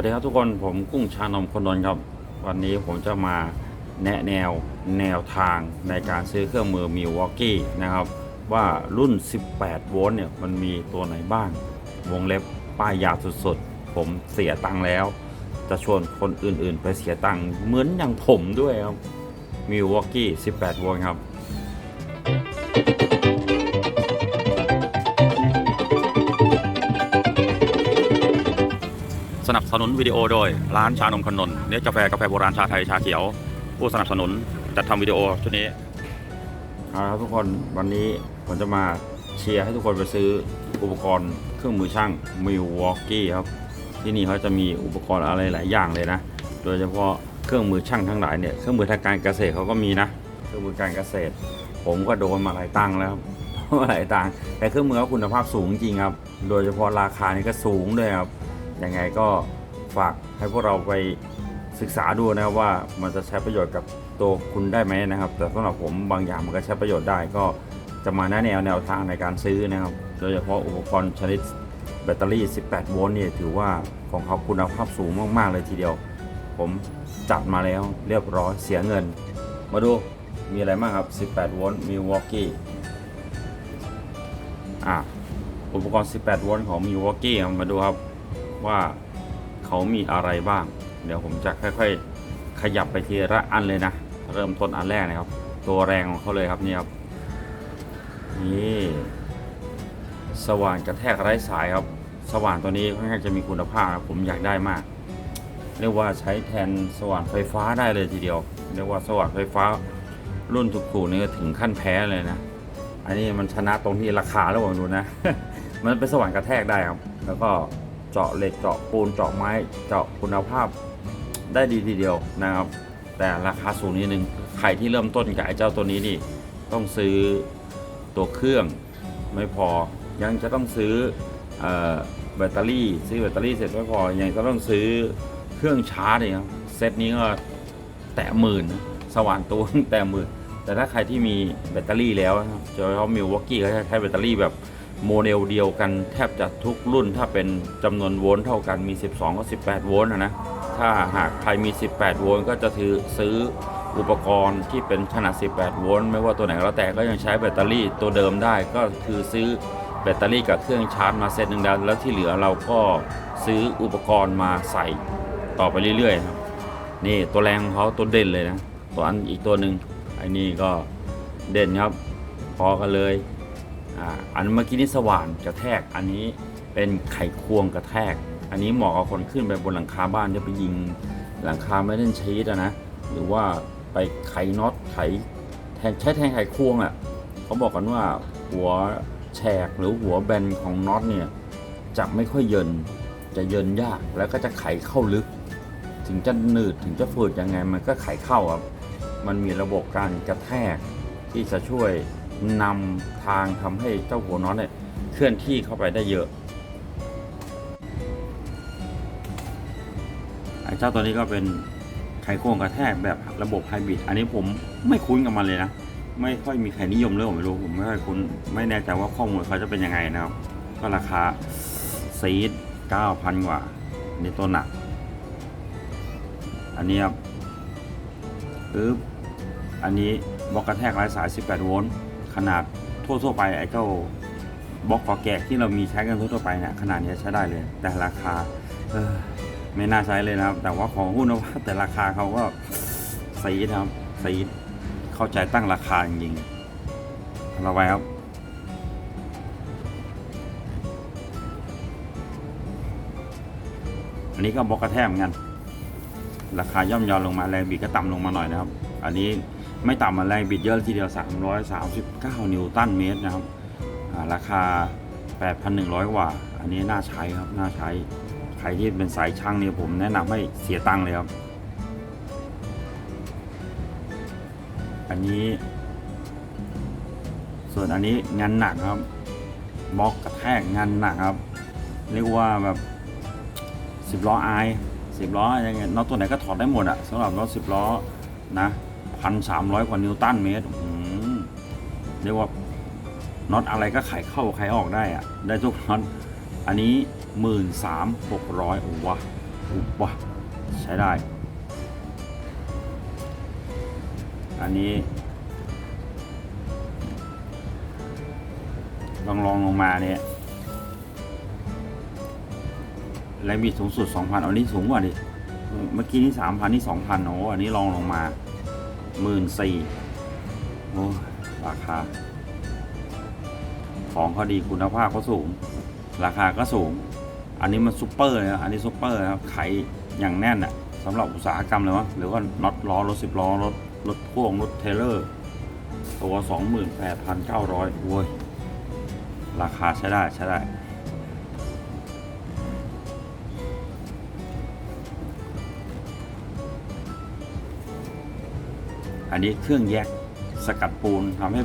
วัสดีครับทุกคนผมกุ้งชานมคนนนครับ วันนี้ผมจะมาแนะแนวแนวทางในการซื้อเครื่องมือมิวอกกี้นะครับ ว่ารุ่น 18 โวลต์เนี่ยมันมีตัวไหนบ้าง วงเล็บป้ายยาสุดๆ ผมเสียตังค์แล้ว จะชวนคนอื่นๆ ไปเสียตังค์เหมือนอย่างผมด้วยครับมิวอกกี้ 18 โวลต์ครับ สนับสนุนวิดีโอโดย ร้านชานมขนนเนื้อกาแฟกาแฟโบราณชาไทยชาเขียว ผู้สนับสนุนจัดทำวิดีโอชุดนี้ครับทุกคนวันนี้ผมจะมาเชียร์ให้ทุกคนไปซื้ออุปกรณ์เครื่องมือช่างมิววอกกี้ครับ ที่นี่เขาจะมีอุปกรณ์อะไรหลายอย่างเลยนะ โดยเฉพาะเครื่องมือช่างทั้งหลายเนี่ยเครื่องมือทางการเกษตรเขาก็มีนะ เครื่องมือการเกษตร ผมก็โดนมาหลายตังแล้วครับมาหลายตังแต่เครื่องมือเขาคุณภาพสูงจริงครับ โดยเฉพาะราคานี่ก็สูงด้วยครับยังไงก็ ฝากให้พวกเราไปศึกษาดูนะครับว่ามันจะใช้ประโยชน์กับตัวคุณได้ไหมนะครับ แต่สำหรับผมบางอย่างมันก็ใช้ประโยชน์ได้ก็จะมาแนะแนวแนวทางในการซื้อนะครับ โดยเฉพาะอุปกรณ์ชนิดแบตเตอรี่ 18 โวลต์เนี่ยถือว่าของเขาคุณภาพสูงมากๆเลยทีเดียว ผมจัดมาแล้วเรียบร้อยเสียเงิน มาดูมีอะไรบ้างครับ 18 โวลต์มิวอกกี้อะอุปกรณ์ 18 โวลต์ของมิวอกกี้มาดูครับว่า เขามีอะไรบ้าง เดี๋ยวผมจะค่อยๆ ขยับไปทีละอันเลยนะ เริ่มต้นอันแรกนะครับ ตัวแรงของเขาเลยครับนี่ครับนี่สว่านกระแทกไร้สายครับ สว่านตัวนี้ค่อนข้างจะมีคุณภาพครับผมอยากได้มาก เรียกว่าใช้แทนสว่านไฟฟ้าได้เลยทีเดียว เรียกว่าสว่านไฟฟ้ารุ่นถูกๆนี่ถึงขั้นแพ้เลยนะ อันนี้มันชนะตรงที่ราคาแล้วผมดูนะ มันเป็นสว่านกระแทกได้ครับ แล้วก็ เจาะเหล็กเจาะปูนเจาะไม้เจาะคุณภาพได้ดีทีเดียวนะครับ แต่ราคาสูงนิดนึงใครที่เริ่มต้นกับไอ้เจ้าตัวนี้นี่ต้องซื้อตัวเครื่องไม่พอยังจะต้องซื้ออแบตเตอรี่ ซื้อแบตเตอรี่เสร็จไม่พอยังจะต้องซื้อเครื่องชาร์จอีกครับเซตนี้ก็แตะหมื่นสว่านตัวแตะหมื่นแต่ถ้าใครที่มีแบตเตอรี่แล้วนะครับโดยเฉพามิววอกกี้เขาใช้แบตเตอรี่แบบ โมเดลเดียวกันแทบจะทุกรุ่นถ้าเป็นจำนวนโวลต์เท่ากันมี 12กับ18 โวลต์นะนะ ถ้าหากใครมี 18 โวลต์ก็จะถือซื้ออุปกรณ์ที่เป็นขนาด 18 โวลต์ไม่ว่าตัวไหนก็แล้วแต่ก็ยังใช้แบตเตอรี่ตัวเดิมได้ก็คือซื้อแบตเตอรี่กับเครื่องชาร์จมาเซตหนึ่งแล้วแล้วที่เหลือเราก็ซื้ออุปกรณ์มาใส่ต่อไปเรื่อยๆครับนี่ตัวแรงของเขาตัวเด่นเลยนะ ตัวอันอีกตัวหนึ่งไอ้นี่ก็เด่นครับพอกันเลย อันเมื่อกี้นี่สว่านกระแทก อันนี้เป็นไขควงกระแทก อันนี้เหมาะกับคนขึ้นไปบนหลังคาบ้านจะไปยิงหลังคาไม่เล่นชีสนะ หรือว่าไปไขน็อตไขแทนใช้แทนไขควงอะ่ะเขาบอกกันว่าหัวแฉกหรือหัวแบนของน็อตเนี่ยจะไม่ค่อยเยินจะเยินยากแล้วก็จะไขเข้าลึก ถึงจะหนืดถึงจะฝืดยังไงมันก็ไขเข้าครับมันมีระบบการกระแทกที่จะช่วย นำทางทำให้เจ้าหัวน็อตเนี่ยเคลื่อนที่เข้าไปได้เยอะไอ้เจ้าตัวนี้ก็เป็นไขโควงกระแทกแบบระบบไฮบริดอันนี้ผมไม่คุ้นกับมันเลยนะไม่ค่อยมีใครนิยมเลยผมไม่รู้ผมไม่ค่อยคุ้นไม่แน่ใจว่าข้อมูลเขาจะเป็นยังไงนะครับ ก็ราคาซีด9,000กว่าอันนี่ตัวหนัก อันนี้ครับปึ๊บอันนี้บล็อกกระแทกไร้สาย 18 โวลต์ ขนาดทั่วๆไปไอ้เจ้าบล็อกกอแกะที่เรามีใช้กันทั่วๆไปเนี่ยขนาดนี้ใช้ได้เลย แต่ราคาเออไม่น่าใช้เลยนะครับ แต่ว่าของหุ้นนะว่าแต่ราคาเขาก็ซีดครับซีดเข้าใจตั้งราคาจริงๆเราไว้ครับอันนี้ก็บล็อกกระแทกเหมือนกัน ราคาย่อมยาวลงมาแรงบิดก็ต่ำลงมาหน่อยนะครับ อันนี้ ไม่ต่ำมาแรงบิดเยอะทีเดียว 339 นิวตันเมตรนะครับอ่าราคา 8,100 กว่า อันนี้น่าใช้ครับน่าใช้ ใครที่เป็นสายช่างเนี่ยผมแนะนำให้เสียตังค์เลยครับ อันนี้ ส่วนอันนี้งานหนักครับบล็อกกระแทกงานหนักครับ เรียกว่าแบบสิบล้อไอสิบล้อยังไงน็อตตัวไหนก็ถอดได้หมดอะสำหรับรถสิบล้อนะ พันสามร้อยกว่านิวตันเมตรเรียกว่าน็อตอะไรก็ไขเข้าไขออกได้อะได้ทุกน็อตอันนี้หมื่นสามหกร้อยโอ้วะว่ะใช้ได้ อันนี้ลองลองลงมาเนี่ยและมีสูงสุด 2,000เอานี้สูงกว่าดิ เมื่อกี้นี่ 3,000 นี่ 2,000โอ้อันนี้ลองลงมา 14,000โอ้ราคา ของเขาดีคุณภาพเขาสูง ราคาก็สูง อันนี้มันซุปเปอร์นะอันนี้ซุปเปอร์นะครับไขอย่างแน่นอะสำหรับอุตสาหกรรมเลยวะหรือว่าน็อตล้อรถสิบล้อรถรถพ่วงรถเทเลอร์ตัว 28,900โว้ยราคาใช้ได้ใช้ได้ อันนี้เครื่องแยกสกัดปูนทำให้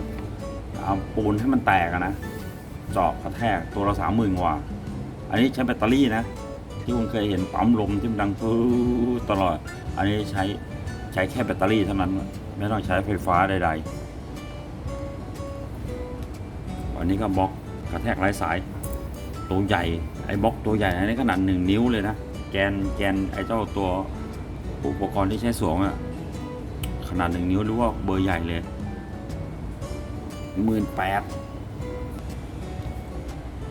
เอาปูนให้มันแตกนะเจาะกระแทกตัวละสามหมื่นกว่า อันนี้ใช้แบตเตอรี่นะ ที่คุณเคยเห็นปั๊มลมที่มันดังปื๊ดตลอด อันนี้ใช้ใช้แค่แบตเตอรี่เท่านั้น ไม่ต้องใช้ไฟฟ้าใดๆ อันนี้ก็บล็อกกระแทกไร้สาย ตัวใหญ่ไอ้บล็อกตัวใหญ่อันนี้ขนาดหนึ่งนิ้วเลยนะ แกนแกนไอ้เจ้าตัวอุปกรณ์ที่ใช้สวมอะ นาดหนึ่งนิ้วหรือว่าเบอร์ใหญ่เลยหมื่นแปด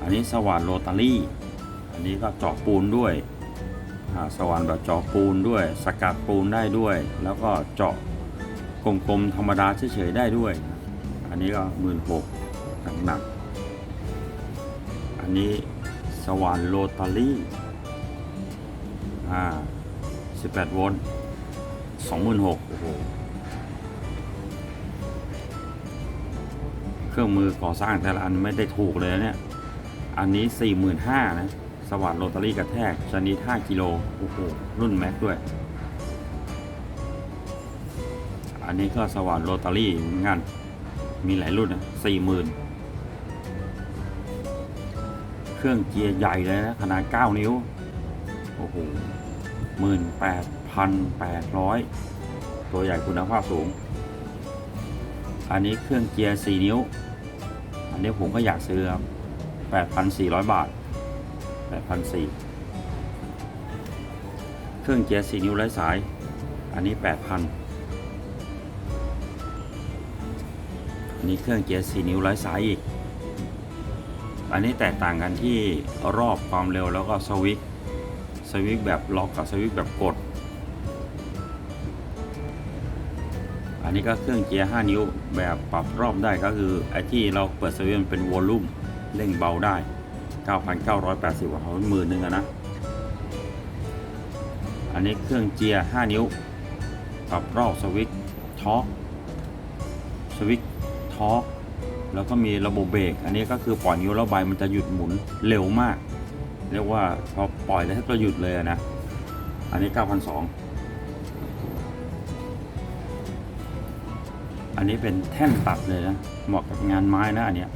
อันนี้สว่านโรตารี่ อันนี้ก็เจาะปูนด้วยสว่านแบบเจาะปูนด้วย สกัดปูนได้ด้วย แล้วก็เจาะกลมๆธรรมดาเฉยๆได้ด้วย อันนี้ก็หมื่นหกหนักๆอันนี้สว่านโรตารี่อ่า18โวลต์26,000โอ้โห เครื่องมือก่อสร้างแต่ละอันไม่ได้ถูกเลยเนี่ย อันนี้ 45,000นะ สว่านโรตารี่กระแทก ชนิด 5 กิโล โอ้โห รุ่นแม็กด้วย อันนี้ก็สว่านโรตารี่เหมือนกัน มีหลายรุ่นนะ40,000 เครื่องเกียร์ใหญ่เลยนะ ขนาด 9 นิ้ว โอ้โห18,800 ตัวใหญ่คุณภาพสูง อันนี้เครื่องเกียร์ 4 นิ้ว อันนี้ผมก็อยากซื้อครับ 8,400 บาท 8,400 เครื่องเกียร์ 4 นิ้วไร้สาย อันนี้ 8,000อันนี้เครื่องเกียร์4นิ้วไร้สายอีก อันนี้แตกต่างกันที่รอบความเร็วแล้วก็สวิตช์สวิตช์แบบล็อกกับสวิตช์แบบกด นนี้ก็เครื่องเกียร์ 5 นิ้วแบบปรับรอบได้ก็คือไอ้ที่เราเปิดสวิตช์เป็นวอลลุ่มเร่งเบาได้ 9,980วัตต์หมื่นหนึ่งอะนะ อันนี้เครื่องเกียร์ 5 นิ้ว ปรับรอบสวิตช์ทอร์กสวิตช์ทอร์กแล้วก็มีระบบเบรกอันนี้ก็คือปล่อยนิ้วแล้วใบมันจะหยุดหมุนเร็วมาก เรียกว่าพอปล่อยแล้วก็หยุดเลยนะ อันนี้ 9,200 อันนี้เป็นแท่นตัดเลยนะ เหมาะกับงานไม้นะอันเนี้ย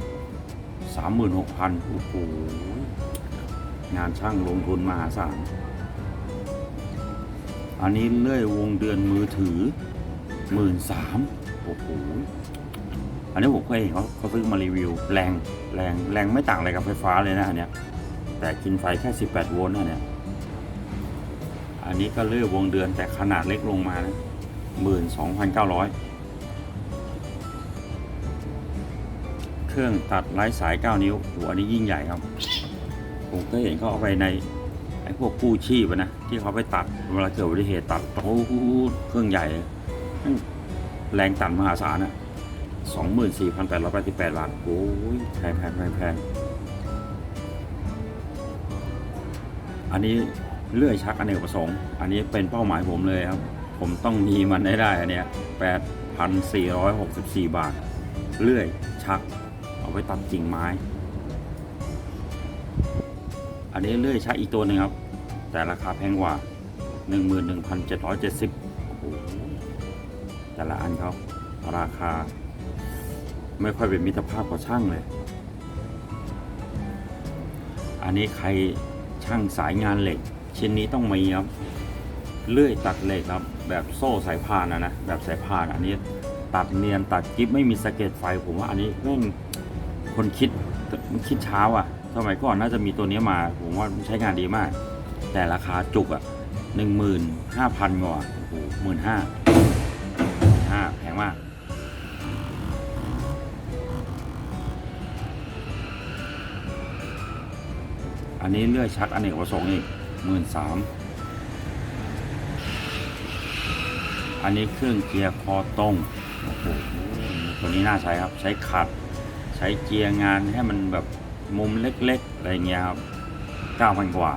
สามหมื่นหกพันโอ้โหงานช่างลงทุนมหาศาล อันนี้เลื่อยวงเดือนมือถือหมื่นสามโอ้โห อันนี้ผมเคยเห็นเขาเขาซื้อมารีวิว แรงแรงแรงไม่ต่างอะไรกับไฟฟ้าเลยนะอันเนี้ย แต่กินไฟแค่ 18 โวลต์นะเนี่ย อันนี้ก็เลื่อยวงเดือนแต่ขนาดเล็กลงมานะหมื่นสองพันเก้าร้อย เครื่องตัดไร้สาย 9 นิ้วโหอันนี้ยิ่งใหญ่ครับ ผมก็เห็นเขาเอาไปในไอ้พวกกู้ชีพนะ ที่เขาไปตัดเวลาเกิดอุบัติเหตุตัดโอ้โหเครื่องใหญ่ แรงตัดมหาศาลอะ24,888 บาท โอ้ยแพงแพงแพงแพงอันนี้เลื่อยชักอเนกประสงค์ อันนี้เป็นเป้าหมายผมเลยครับ ผมต้องมีมันได้ได้อันเนี้ย8,464 บาท เลื่อยชัก เอาไว้ตัดกิ่งไม้ อันนี้เลื่อยใชักอีกตัวหนึ่งครับ แต่ราคาแพงกว่า 11,770โอ้โหแต่ละอันเขาราคา ไม่ค่อยเป็นมิตรภาพกับช่างเลย อันนี้ใครช่างสายงานเหล็ก ชิ้นนี้ต้องมีครับเลื่อยตัดเหล็กครับ แบบโซ่สายพานนะนะแบบสายพานอันนี้ตัดเนียนตัดกิ๊บไม่มีสะเก็ดไฟผมว่าอันนี้แม่ง คนคิดมันคิดเช้าอะ สมัยก่อนน่าจะมีตัวนี้มา ผมว่ามันใช้งานดีมาก แต่ราคาจุกอะหนึ่งหมื่นห้าพันกว่าโอ้โหหมื่นห้าห้าแพงมาก อันนี้เลื่อยชักอเนกประสงค์อีกหมื่นสามอันนี้เครื่องเกียร์คอตรงโอ้โหตัวนี้น่าใช้ครับ ใช้ขัด ใช้เกียร์งานให้มันแบบมุมเล็กๆอะไรเงี้ยครับเก้าพันกว่า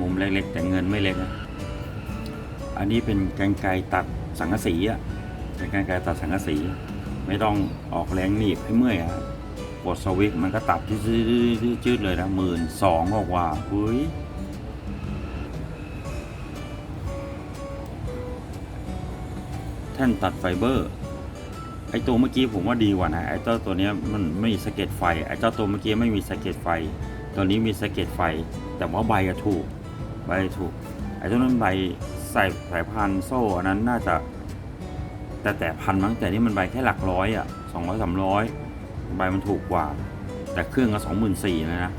มุมเล็กๆ แต่เงินไม่เล็กนะอันนี้เป็นกรรไกรตัดสังกะสีอะเป็นกรรไกรตัดสังกะสี ไม่ต้องออกแรงหนีบให้เมื่อยครับกดสวิตช์มันก็ตัดจืดๆเลยนะหมื่นสองกว่าเฮ้ยแท่นตัดไฟเบอร์ ไอตัวเมื่อกี้ผมว่าดีกว่านะไอเจ้าตัวนี้มันไม่มีสะเก็ตไฟไอเจ้าตัวเมื่อกี้ไม่มีสะเก็ตไฟ ตัวนี้มีสะเก็ตไฟ แต่ว่าใบอะถูกใบถูกไอตัวนั้นใบใส่สายพันธุ์โซ่อันนั้นน่าจะแต่แต่พันมั้งแต่นี่มันใบแค่หลักร้อยอะสองร้อยสามร้อยใบมันถูกกว่า แต่เครื่องก็สองหมื่นสี่นะนะ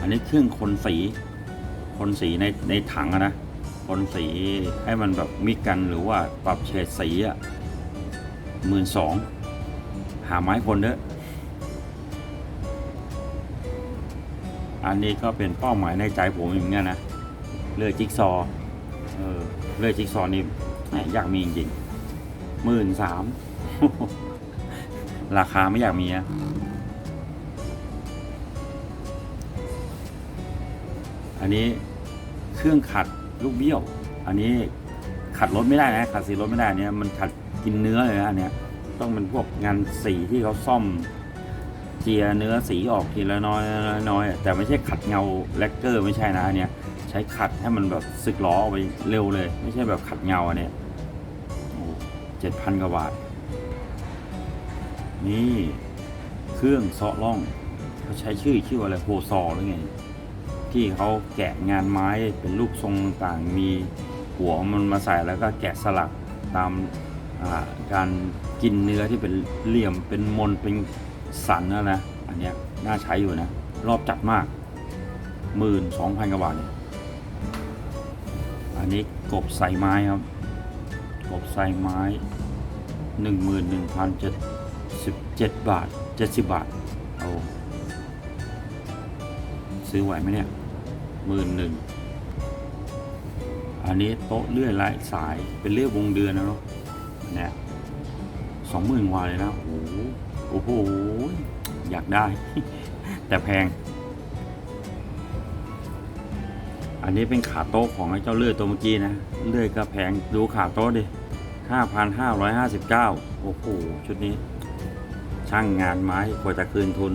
อันนี้เครื่องคนสีคนสีในในถังนะ นสีให้มันแบบมิกกันหรือว่าปรับเฉดสีอะหมื่นสองหาไม้คนเด้ออันนี้ก็เป็นเป้าหมายในใจผมอย่างเงี้ยนะเลื่อยจิ๊กซอว์เออเลื่อยจิ๊กซอว์นี่แหมอยากมีจริงหมื่นสามราคาไม่อยากมีอะอันนี้เครื่องขัด ลูกเบี้ยว อันนี้ขัดรถไม่ได้นะขัดสีรถไม่ได้เนี้ยมันขัดกินเนื้อเลยนะอันเนี้ยต้องเป็นพวกงานสีที่เขาซ่อมเจียเนื้อสีออกทีละน้อยน้อยแต่ไม่ใช่ขัดเงาแลกเกอร์ไม่ใช่นะอันเนี้ยใช้ขัดให้มันแบบสึกล้อออกไปเร็วเลย ไม่ใช่แบบขัดเงาอันเนี้ยเจ็ดพันกว่าบาทนี่เครื่องเซาะล่องเขาใช้ชื่อชื่ออะไรโฮซอหรือไง ที่เขาแกะงานไม้เป็นรูปทรงต่างมีหัวมันมาใส่แล้วก็แกะสลักตามการกินเนื้อที่เป็นเหลี่ยมเป็นมนเป็นสันนะนะอันนี้น่าใช้อยู่นะ รอบจัดมากหมื่นสองพันกว่าบาทเนี่ยอันนี้กบใส่ไม้ครับ กบใส่ไม้หนึ่งหมื่นหนึ่งพันเจ็ดสิบเจ็ดบาทเจ็ดสิบบาท เอา ซื้อไหวไหมเนี่ย หมื่นหนึ่งอันนี้โต๊ะเลื่อยลายสายเป็นเลื่อยวงเดือนนะเนาะเนี่ยสองหมื่นกว่าเลยนะโอ้โหโอ้โหอยากได้ แต่แพง อันนี้เป็นขาโต๊ะของไอ้เจ้าเลื่อยตัวเมื่อกี้นะเลื่อยก็แพงดูขาโต๊ะดิห้าพันห้าร้อยห้าสิบเก้าโอ้โหชุดนี้ ช่างงานไม้กว่าจะคืนทุน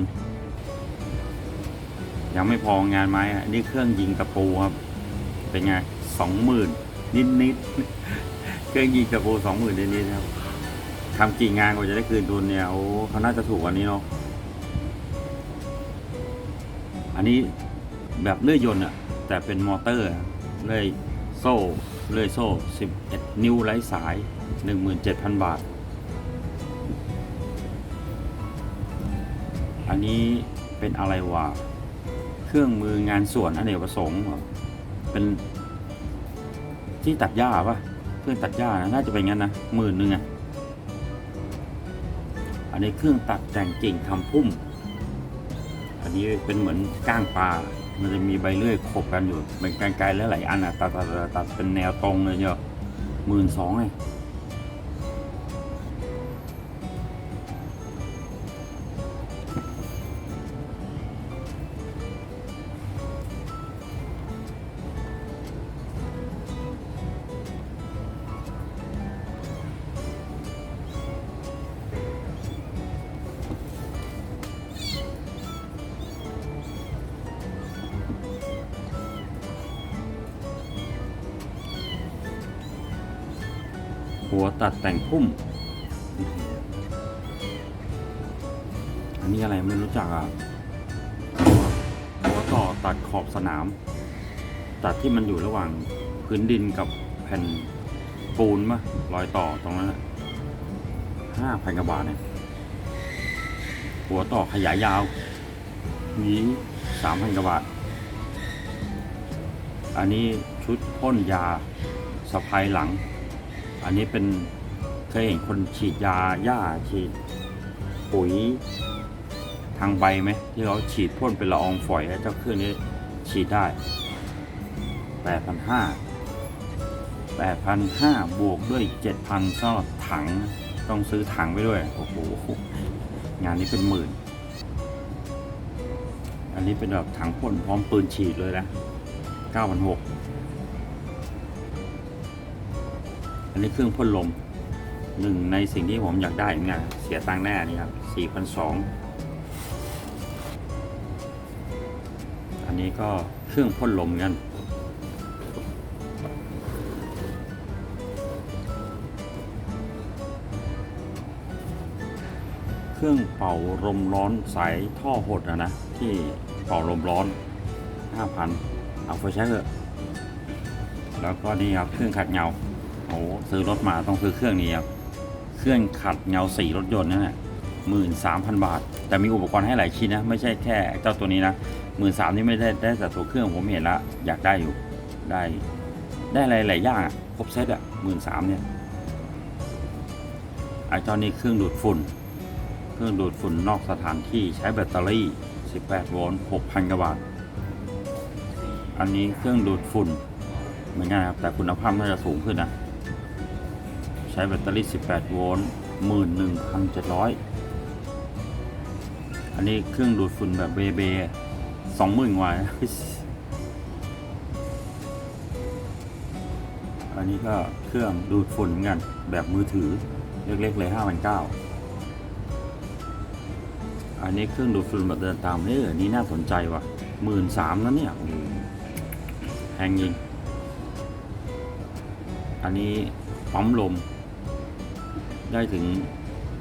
ยังไม่พองานไม้อะนี่เครื่องยิงตะปูครับ เป็นไงสองหมื่นนิดนิดๆเครื่องยิงตะปูสองหมื่นนิดนิดครับทำกี่งานกว่าจะได้คืนทุนเนี่ยโอ้เขาน่าจะถูกกว่านี้เนาะอันนี้แบบเลื่อยยนต์อะแต่เป็นมอเตอร์เลื่อยโซ่เลื่อยโซ่ 11 นิ้วไร้สาย 17,000 บาท อันนี้เป็นอะไรวะ รื่องมืองานส่วนอเนกประสงค์เหรอเป็นที่ตัดหญ้าปะเครื่องตัดหญ้านะน่าจะเป็นงั้นนะหมื่นหนึ่งอะอันนี้เครื่องตัดแต่งกิ่งทำพุ่ม อันนี้เป็นเหมือนก้างปลา มันจะมีใบเลื่อยขบกันอยู่เป็นกรรไกลและหลายอันอะตัดตัดตัดตัดเป็นแนวตรงเลยเนาะหมื่นสองไง ตัดแต่งพุ่ม อันนี้อะไรไม่รู้จักอะหัวหัวต่อตัดขอบสนาม ตัดที่มันอยู่ระหว่างพื้นดินกับแผ่นปูนมะรอยต่อตรงนั้นห้าพันกว่าบาทเนี่ยหัวต่อขยายยาวนี้สามพันกว่าบาท อันนี้ชุดพ่นยาสะพายหลัง อันนี้เป็น เคยเห็นคนฉีดยาหญ้าฉีดปุ๋ยทางใบไหมที่เขาฉีดพ่นเป็นละอองฝอยเจ้าเครื่องนี้ฉีดได้8,500 8,500บวกด้วย7,000สำหรับถังต้องซื้อถังไปด้วย โอ้โห งานนี้เป็นหมื่น อันนี้เป็นแบบถังพ่นพร้อมปืนฉีดเลยนะ9,600อันนี้เครื่องพ่นลม หนึ่งในสิ่งที่ผมอยากได้เหมือนกันเสียตังค์แน่นี่ครับ4,200อันนี้ก็เครื่องพ่นลมเหมือนกันเครื่องเป่าลมร้อนสายท่อหดนะนะ ที่เป่าลมร้อน 5,000 เอาไปใช้เถอะแล้วก็นี่ครับเครื่องขัดเงาโอ้ซื้อรถมาต้องซื้อเครื่องนี้ครับ เครื่องขัดเงาสีรถยนต์นั่นแหละหมื่นสามพันบาท แต่มีอุปกรณ์ให้หลายชิ้นนะ ไม่ใช่แค่เจ้าตัวนี้นะหมื่นสามนี่ไม่ได้ได้แต่ตัวเครื่องผมเห็นล้วอยากได้อยู่ได้ได้อะไรหลายอย่างครบเซตอะหมื่นสามเนี่ยไอ้เจ้านี้เครื่องดูดฝุ่น เครื่องดูดฝุ่นนอกสถานที่ใช้แบตเตอรี่ 18 โวลต์6,000กว่าบาท อันนี้เครื่องดูดฝุ่นเหมือนกันครับแต่คุณภาพน่าจะสูงขึ้นนะ ช้แบตเตอรี่ 18 โวลต์ 11,700 อันนี้เครื่องดูดฝุ่นแบบเบเบ20,000กว่าอันนี้ก็เครื่องดูดฝุ่นเหมือนกันแบบมือถือเล็กๆเลย5,900 อันนี้เครื่องดูดฝุ่นแบบเดินตามเฮ้ยอันนี้น่าสนใจว่ะหมื่นสามแล้วเนี่ยแพงจริงอันนี้ปั๊มลม ได้ถึง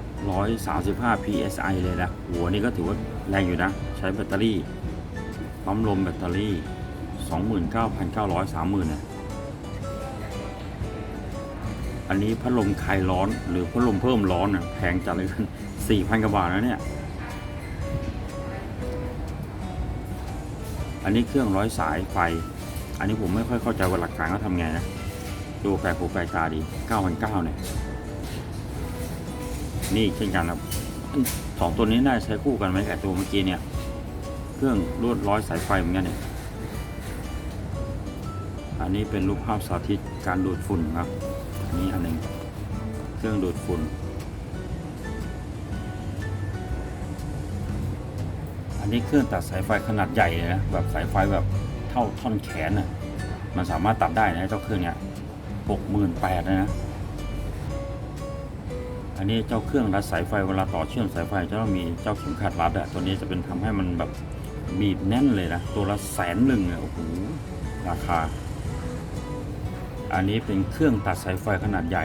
135 psi เลยนะโหอันนี้ก็ถือว่าแรงอยู่นะ ใช้แบตเตอรี่ปั๊มลมแบตเตอรี่ 29,900 30,000นะอันนี้พัดลมคลายร้อนหรือพัดลมเพิ่มร้อนนะแพงจัดเลย4,000 กว่าบาทแล้วเนี่ย อันนี้เครื่องร้อยสายไฟ อันนี้ผมไม่ค่อยเข้าใจว่าหลักการเขาทำไงนะ ดูแปลกหูแปลกตาดี 9,900เนี่ย นี่เช่นกันครับสองตัวนี้น่าใช้คู่กันไหมกับตัวเมื่อกี้เนี่ย เครื่องรวดร้อยสายไฟเหมือนกันเนี่ย อันนี้เป็นรูปภาพสาธิตการดูดฝุ่นครับ อันนี้อันหนึ่งเครื่องดูดฝุ่น อันนี้เครื่องตัดสายไฟขนาดใหญ่เลยนะ แบบสายไฟแบบเท่าท่อนแขนน่ะ มันสามารถตัดได้นะเจ้าเครื่องเนี้ยหกหมื่นแปดนะ อันนี้เจ้าเครื่องรัดสายไฟเวลาต่อเชื่อมสายไฟจะต้องมีเจ้าเข็มขัดรัดอะตัวนี้จะเป็นทำให้มันแบบบีบแน่นเลยนะตัวละแสนหนึ่งอะโอ้โหราคา อันนี้เป็นเครื่องตัดสายไฟขนาดใหญ่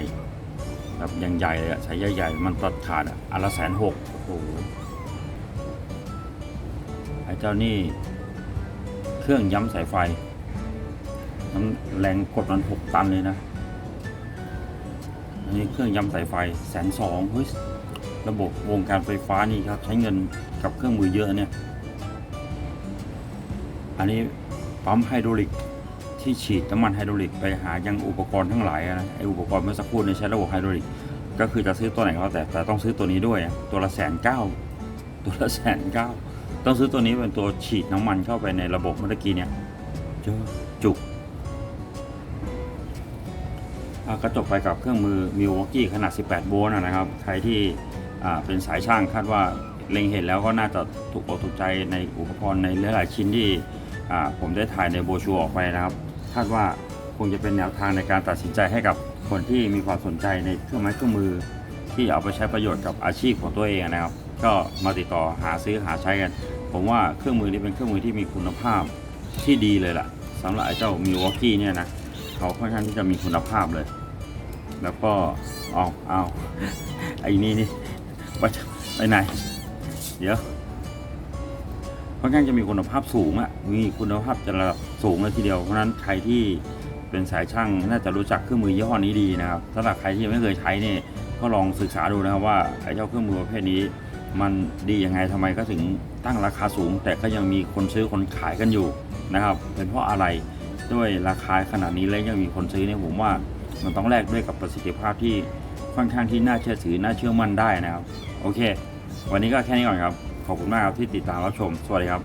แบบย่างใหญ่เลยอะสายใหญ่ๆมันตัดขาดอะอันละแสนหกโอ้โหไอ้เจ้านี่เครื่องย้ำสายไฟน้ำแรงกดมันหกตันเลยนะ นนี้เครื่องย้ำสายไฟแสนสองเฮ้ยระบบวงการไฟฟ้านี่ครับใช้เงินกับเครื่องมือเยอะเนี่ย อันนี้ปั๊มไฮดรอลิกที่ฉีดน้ำมันไฮดรอลิกไปหายังอุปกรณ์ทั้งหลายนะไออุปกรณ์เมื่อสักครู่นี้ใช้ระบบไฮดรอลิกก็คือจะซื้อตัวไหนก็แต่แต่ต้องซื้อตัวนี้ด้วย ตัวละแสนเก้าตัวละแสนเก้าต้องซื้อตัวนี้เป็นตัวฉีดน้ำมันเข้าไปในระบบเมื่อกี้เนี่ยจุก ก็จบไปกับเครื่องมือมิว w อกกี้ขนาด 18 โวลต์นะครับ ใครที่เป็นสายช่างคาดว่าเล็งเห็นแล้วก็น่าจะถูกอกถูกใจในอุปกรณ์ในหลายๆชิ้นที่ผมได้ถ่ายในโบชัวออกไปนะครับ คาดว่าคงจะเป็นแนวทางในการตัดสินใจให้กับคนที่มีความสนใจในเครื่องไม้เครื่องมือ ที่เอาไปใช้ประโยชน์กับอาชีพของตัวเองนะครับ ก็มาติดต่อหาซื้อหาใช้กัน ผมว่าเครื่องมือนี้เป็นเครื่องมือที่มีคุณภาพที่ดีเลยล่ะสำหรับไอ้เจ้ามิวอกกี้เนี่ยนะเขาค่อนข้างที่จะมีคุณภาพเลย แล้วก็เอาเอาไอ้นี่นี่ไปไปไหน เดี๋ยวค่อนข้างจะมีคุณภาพสูงอะ่ะมีคุณภาพจะระดับสูงเลยทีเดียว เพราะนั้นใครที่เป็นสายช่างน่าจะรู้จักเครื่องมือยี่ห้อนี้ดีนะครับสำหรับใครที่ยังไม่เคยใช้เนี่ยก็ลองศึกษาดูนะครับว่าไอ้เจ้าเครื่องมือประเภทนี้ มันดียังไงทำไมก็ถึงตั้งราคาสูง แต่ก็ยังมีคนซื้อคนขายกันอยู่นะครับ เป็นเพราะอะไรด้วยราคาขนาดนี้แล้วยังมีคนซื้อเนี่ยผมว่า มันต้องแลกด้วยกับประสิทธิภาพที่ค่อนข้างที่น่าเชื่อถือน่าเชื่อมั่นได้นะครับ โอเค วันนี้ก็แค่นี้ก่อนครับ ขอบคุณมากครับที่ติดตามรับชม สวัสดีครับ